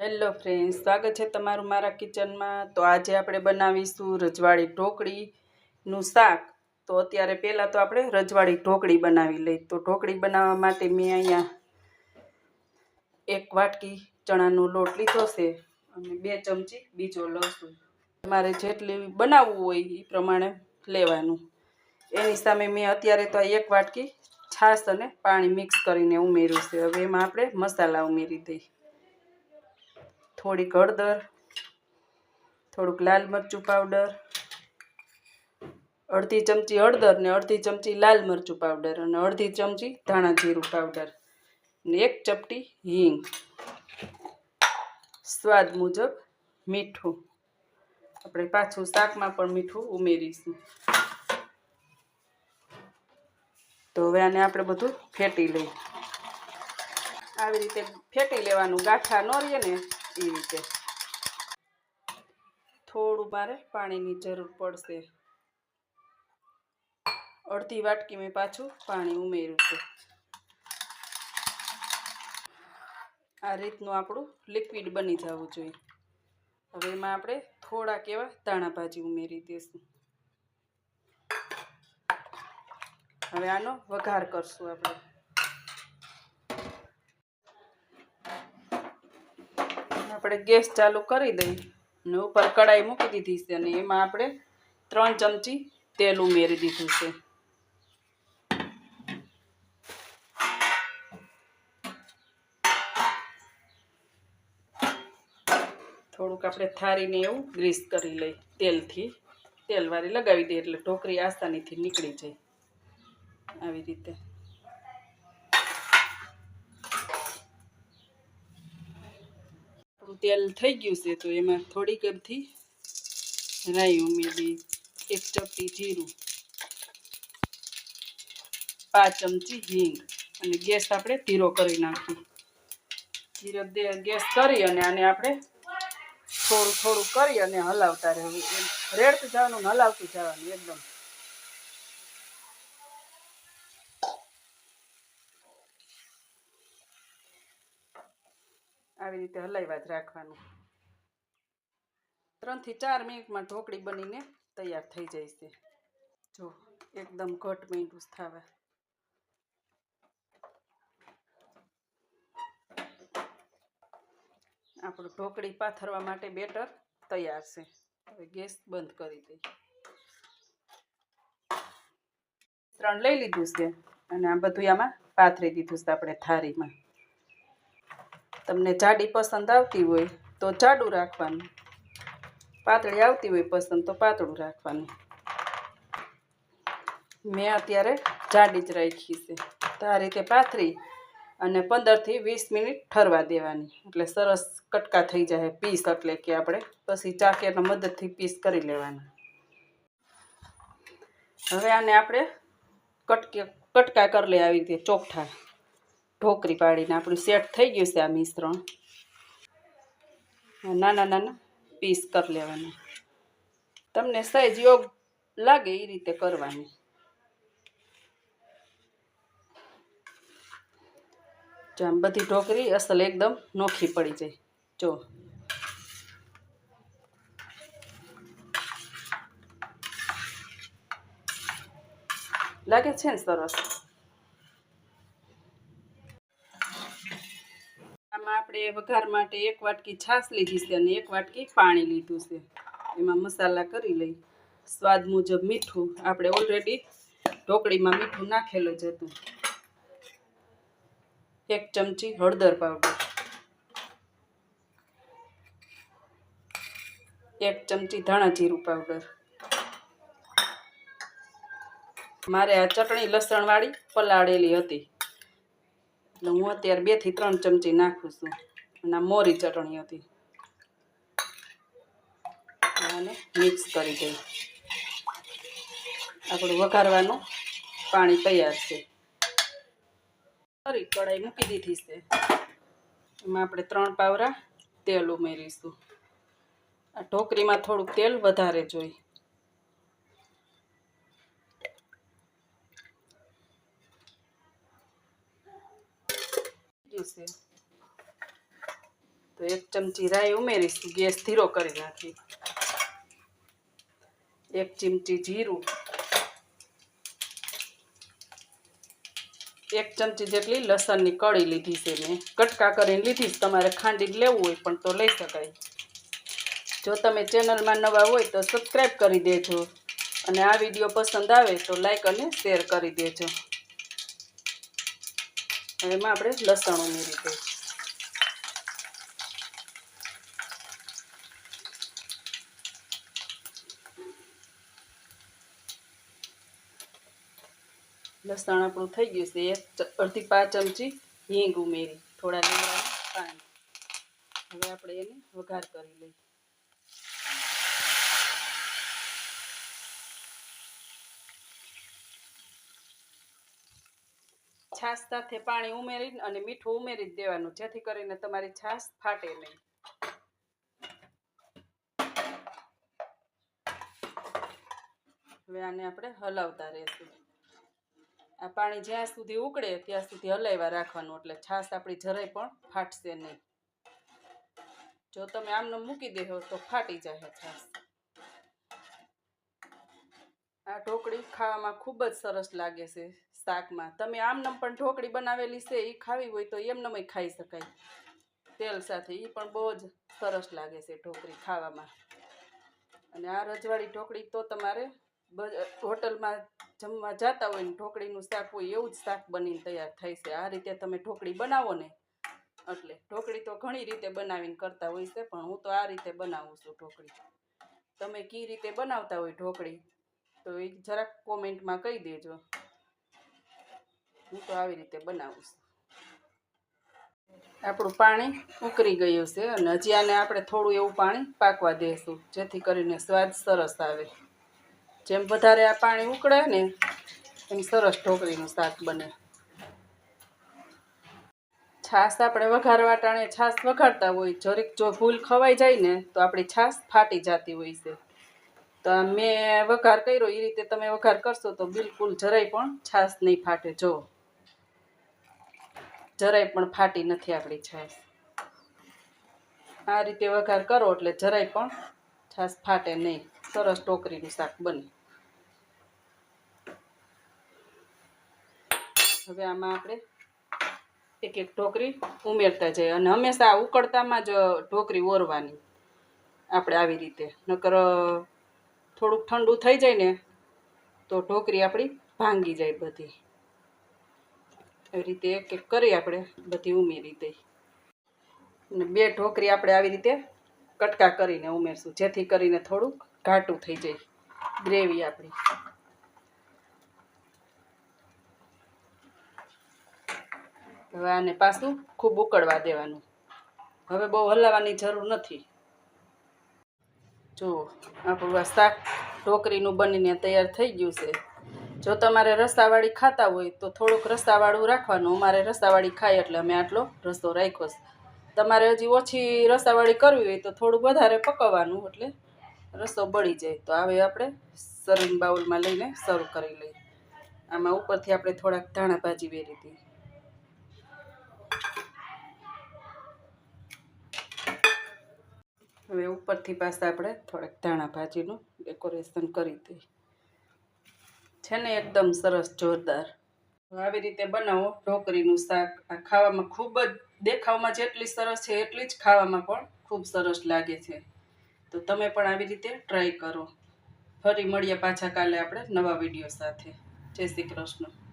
Hello friends, સ્વાગત છે તમારું મારા કિચનમાં. તો આજે આપણે બનાવીશું રજવાડી ઢોકળીનું શાક. તો અત્યારે પહેલાં તો આપણે રજવાડી ઢોકળી બનાવી લઈ તો ઢોકળી બનાવવા માટે મેં અહીંયા એક વાટકી ચણાનો લોટ લીધો છે અને બે ચમચી બીજો લસણ. તમારે જેટલી બનાવવું હોય એ પ્રમાણે લેવાનું. એની સામે મેં અત્યારે તો એક વાટકી છાશ અને પાણી મિક્સ કરીને ઉમેર્યું છે. હવે એમાં આપણે મસાલા ઉમેરી દઈએ. થોડીક હળદર, થોડુંક લાલ મરચું પાવડર અડધી ચમચી હળદર ને અડધી ચમચી લાલ મરચું પાવડર અને અડધી ચમચી ધાણા જીરું પાવડર ને એક ચપટી હિંગ. સ્વાદ મુજબ મીઠું. આપણે પાછું શાકમાં પણ મીઠું ઉમેરીશું. તો હવે આને આપણે બધું ફેટી લઈએ. આવી રીતે ફેટી લેવાનું ગાંઠા ન રહીએ ને એ રીતે. થોડું મારે પાણીની જરૂર પડશે. અડધી વાટકી મેં પાછું પાણી ઉમેર્યું છે. આ રીતનું આપણું લિક્વિડ બની જવું જોઈએ. હવે એમાં આપણે થોડાક એવા ધાણાભાજી ઉમેરી દઈશું હવે આનો વઘાર કરશું આપણે. આપણે ગેસ ચાલુ કરી દઈ અને ઉપર કડાઈ મૂકી દીધી છે અને એમાં આપણે ત્રણ ચમચી તેલ ઉમેરી દીધું છે. થોડુંક આપણે થારીને એવું ગ્રીસ કરી લઈ તેલથી. તેલવાળી લગાવી દઈએ એટલે ઢોકરી આસાનીથી નીકળી જાય. આવી રીતે. તેલ થઈ ગયું છે તો એમાં થોડીક એમથી રાઈ ઉમેરી, એક ચપટી જીરું, પાંચ ચમચી હિંગ અને ગેસ આપણે ધીરો કરી નાખી. ધીરો ગેસ કરી અને આને આપણે થોડું થોડું કરી અને હલાવતા રહેવું. રેડતું જવાનું, હલાવતું જવાનું, એકદમ. આવી રીતે હલાવ્યા જ રાખવાનું. ત્રણથી ચાર મિનિટમાં ઢોકળી બનીને તૈયાર થઈ જાય છે. જો, એકદમ ઘટ મીંડું થવા આપણું ઢોકળી પાથરવા માટે બેટર તૈયાર છે. હવે ગેસ બંધ કરી દઈએ. ત્રણ લઈ લીધું છે અને આ બધું આમાં પાથરી દીધું છે આપણે થાળીમાં. તમને જાડી પસંદ આવતી હોય તો જાડું રાખવાનું. પાતળી આવતી હોય પસંદ તો પાતળું રાખવાનું. મેં અત્યારે જાડી જ રાખી છે. તો આ રીતે પાથરી અને પંદરથી વીસ મિનિટ ઠરવા દેવાની. એટલે સરસ કટકા થઈ જાય, પીસ એટલે કે આપણે પછી ચાકીના મદદથી પીસ કરી લેવાના. હવે આને આપણે કટકે કટકા કરી લે આવી રીતે ચોખ્ઠા ઢોકરી પાડીને આપણું સેટ થઈ ગયું છે આ મિશ્રણ. નાના નાના પીસ કરી લેવાના. તમને સાઈઝ યોગ લાગે એ રીતે કરવાની. આમ બધી ઢોકરી અસલ એકદમ નોખી પડી જાય. જો. લાગે છે ને સરસ આમાં આપણે વઘાર માટે એક વાટકી છાશ લીધી છે અને એક વાટકી પાણી લીધું છે. એમાં મસાલા કરી લઈ. સ્વાદ મુજબ મીઠું. આપણે ઓલરેડી ઢોકળીમાં મીઠું નાખેલું જ હતું. એક ચમચી હળદર પાવડર. એક ચમચી ધાણા જીરું પાવડર. મારે આ ચટણી લસણવાળી પલાળેલી હતી. એટલે હું અત્યારે બેથી ત્રણ ચમચી નાખું છું. અને મોરી ચટણી હતી. અને મિક્સ કરી દઈ આપણું વઘારવાનું પાણી તૈયાર છે. ફરી કઢાઈ મૂકી દીધી છે. એમાં આપણે ત્રણ પાવરા તેલ ઉમેરીશું. આ ઢોકરીમાં થોડુંક તેલ વધારે જોઈ છે. તો એક ચમચી રાઈ ઉમેરીશું, ગેસ ધીરો કરી નાખી. એક ચમચી જીરું. એક ચમચી જેટલી લસણની કળી લીધી છે મેં. કટકા કરીને લીધી તમારે ખાંડી લેવું હોય પણ તો લઈ શકાય. જો તમે ચેનલમાં નવા હોય તો સબસ્ક્રાઈબ કરી દેજો. અને આ વીડિયો પસંદ આવે તો લાઈક અને શેર કરી દેજો. એમાં આપણે લસણ ઉમેરી દઈશું લસણ આપણું થઈ ગયું છે. અડધી પાંચ ચમચી હિંગ ઉમેરી. થોડા લીમડાનું પાણી. હવે આપણે એને વઘાર કરી લઈએ છાશ સાથે પાણી ઉમેરી અને મીઠું ઉમેરી દેવાનું, જેથી કરીને તમારી છાશ ફાટે નહીં. હવે આને આપણે હલાવતા રહેશું. આ પાણી જ્યાં સુધી ઉકળે ત્યાં સુધી હલાવ્યા રાખવાનું, એટલે છાશ આપણી જરાય પણ ફાટશે નહીં. જો તમે આમને મૂકી દેહો તો ફાટી જાય છાશ. આ ઢોકળી ખાવામાં ખૂબ જ સરસ લાગે છે. શાકમાં. તમે આમનમ પણ ઢોકળી બનાવેલી છે એ ખાવી હોય તો એમનમ ખાઈ શકાય. તેલ સાથે એ પણ બહુ જ સરસ લાગે છે ઢોકળી ખાવામાં. અને આ રજવાડી ઢોકળી તો તમારે હોટલમાં જમવા જતા હોય ને ઢોકળીનું શાક હોય એવું જ શાક બનીને તૈયાર થાય છે. આ રીતે તમે ઢોકળી બનાવો ને, એટલે ઢોકળી તો ઘણી રીતે બનાવીને કરતા હોય છે, પણ હું તો આ રીતે બનાવું છું ઢોકળી. તમે કઈ રીતે બનાવતા હોય ઢોકળી, તો એ જરાક કોમેન્ટમાં કહી દેજો. હું તો આવી રીતે બનાવું આપણું પાણી ઉકળી ગયું છે અને હજી આને આપણે થોડું એવું પાણી પાકવા દઈશું જેથી કરીને સ્વાદ સરસ આવે. જેમ વધારે આ પાણી ઉકળે ને એમ સરસ ઢોકળીનું શાક બને. છાશ આપણે વઘારવા ટાણે છાશ વઘારતા હોય, જરીક જો ભૂલ ખવાઈ જાય ને તો આપણી છાશ ફાટી જતી હોય છે. તો મેં વઘાર કર્યો એ રીતે તમે વઘાર કરશો તો બિલકુલ જરાય પણ છાશ નહીં ફાટે, જો. જરાય પણ ફાટી નથી આપણી છાશ આ રીતે વઘાર કરો એટલે જરાય પણ છાશ ફાટે નહીં. સરસ ટોકરીનું શાક બને. હવે આમાં આપણે એક એક ઢોકરી ઉમેરતા જઈએ અને હંમેશા ઉકળતામાં જ ઢોકરી ઓરવાની આપણે આવી રીતે. નકર થોડુંક ઠંડુ થઈ જાય ને તો ઢોકરી આપણી ભાંગી જાય બધી. એવી રીતે એક એક કરી આપણે, બધી ઉમેરી દઈ. અને બે ઢોકરી આપણે આવી રીતે કટકા કરીને ઉમેરશું, જેથી કરીને થોડુંક ઘાટું થઈ જાય, ગ્રેવી આપણી. હવે આને પાછું ખૂબ ઉકળવા દેવાનું. હવે બહુ હલાવવાની જરૂર નથી. જો આપણું આ શાક ઢોકરીનું બનીને તૈયાર થઈ ગયું છે. જો તમારે રસાવાળી ખાતા હોય તો થોડુંક રસાવાળું રાખવાનું. અમારે રસાવાળી ખાય એટલે અમે આટલો રસો રાખ્યો તમારે હજી ઓછી રસાવાળી કરવી હોય તો થોડુંક વધારે પકવવાનું એટલે રસો બળી જાય. તો હવે આપણે સર્વિંગ બાઉલમાં લઈને સર્વ કરી લઈએ. આમાં ઉપરથી આપણે થોડાક ધાણા ભાજી વેરી હતી. હવે ઉપરથી પાછા આપણે થોડાક ધાણા ભાજીનું ડેકોરેશન કરી દઈએ. છે ને એકદમ સરસ જોરદાર. આવી રીતે બનાવો ઢોકરીનું શાક, આ ખાવામાં ખૂબ જ, દેખાવમાં જેટલી સરસ છે એટલી જ ખાવામાં પણ ખૂબ સરસ લાગે છે. તો તમે પણ આવી રીતે ટ્રાય કરો. ફરી મળીએ પાછા કાલે આપણે નવા વીડિયો સાથે. જય શ્રી કૃષ્ણ.